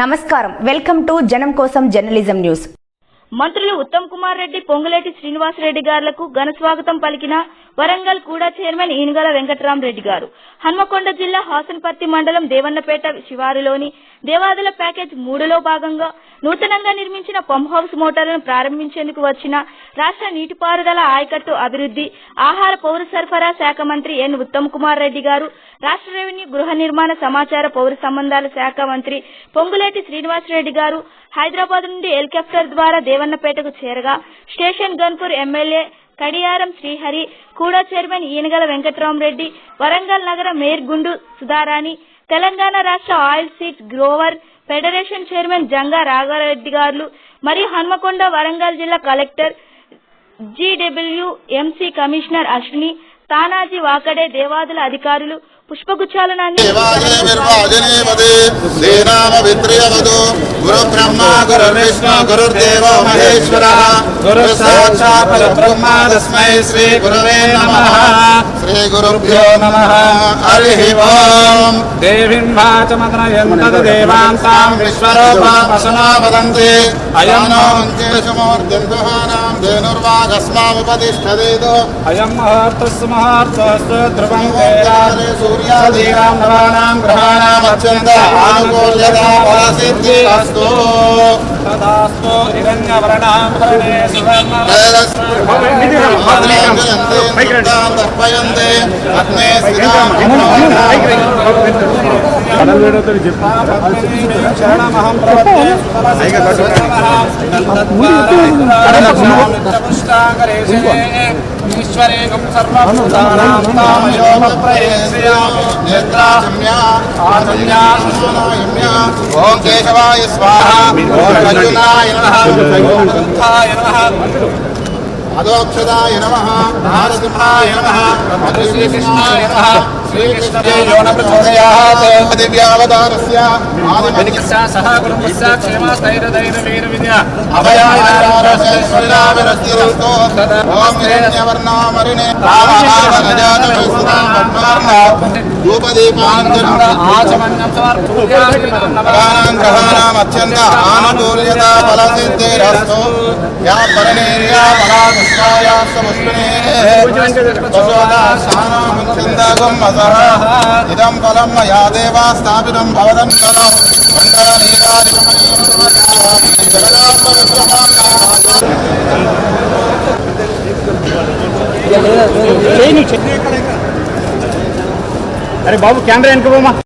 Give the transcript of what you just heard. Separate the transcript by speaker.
Speaker 1: నమస్కారం welcome to జనం కోసం జర్నలిజం న్యూస్ మంత్రులు ఉత్తమ్ కుమార్ రెడ్డి పొంగులేటి శ్రీనివాసరెడ్డి గారులకు ఘన స్వాగతం పలికిన వరంగల్ కూడా చైర్మన్ ఈనుగల వెంకటరామరెడ్డి గారు హన్మకొండ జిల్లా హాసన్పర్తి మండలం దేవన్నపేట శివారులోని దేవాదుల ప్యాకేజ్ మూడులో భాగంగా నూతనంగా నిర్మించిన పంప్ హౌస్ మోటార్లను ప్రారంభించేందుకు వచ్చిన రాష్ట నీటిపారుదల ఆయకట్టు అభివృద్ది ఆహార పౌర సరఫరా శాఖ మంత్రి ఎన్ ఉత్తమ్ కుమార్ రెడ్డి గారు రాష్ట రెవెన్యూ గృహ నిర్మాణ సమాచార పౌర సంబంధాల శాఖ మంత్రి పొంగులేటి శ్రీనివాసరెడ్డి గారు హైదరాబాద్ నుండి హెలికాప్టర్ ద్వారా దేవన్నపేటకు చేరగా స్టేషన్ గన్పూర్ ఎమ్మెల్యే కడియారం శ్రీహరి కూడా చైర్మన్ ఈనగల వెంకట్రామరెడ్డి వరంగల్ నగర మేయర్ గుండు సుధారాణి తెలంగాణ రాష్ట oil seed grower federation chairman Janga Ragha Reddy గారు మరియు హన్మకొండ వరంగల్ జిల్లా collector GWMC commissioner Ashwini Tanaji Wakade Devadula అధికారులు పుష్పగుచ్చాలనాన్ని గురు బ్రహ్మ గురు విష్ణు గురుర్దేవ మహేశ్వర గురు సాక్షాత్ పరబ్రహ్మ తస్మై శ్రీ గురువే నమః శ్రీ గురుభ్యో నమః హరి ఓం అయం నో అంకేశమూర్తిర్భానాం धेनुर्वाघस्मामुपतिष्ठदेतो अयं महार्थः महार्थः ध्रुवं वेदादे सूर्यादीनां नवानां ग्रहाणामत्यन्त आनुकूल्यता फलसिद्धि अस्तु तदास्तु हिरण्यवर्णां हरणे सुवर्णां तर्पयन्ते अग्ने शरणमहं प्रवर्ते ఈశ్వరేకం
Speaker 2: ఓం కేశవాయ స్వాహ ఓం అర్జునాయ నమ అదోక్షదాయ నమ నారసింహాయ నమ శ్రీకృష్ణాయ నమ श्रीकृष्णे सह कुटुम्बस्य क्षेमस्थैर्दैर्वीरविद्या अभयारस्तु तदवर्णामरिणे धूपदीपाञ्जनाचमन्यं समर्पूयामि ग्रहाणामत्यन्त आनुकूल्यता फलसिद्धिरस्तु या परनेर्या पराधस्ताया समस्मिने तसोदा सानामुच्छन्दागम् असः इदं फलं मया देवा स्थापितं भवदं तदा అరే బాబు కెమెరా వెనుక పోమా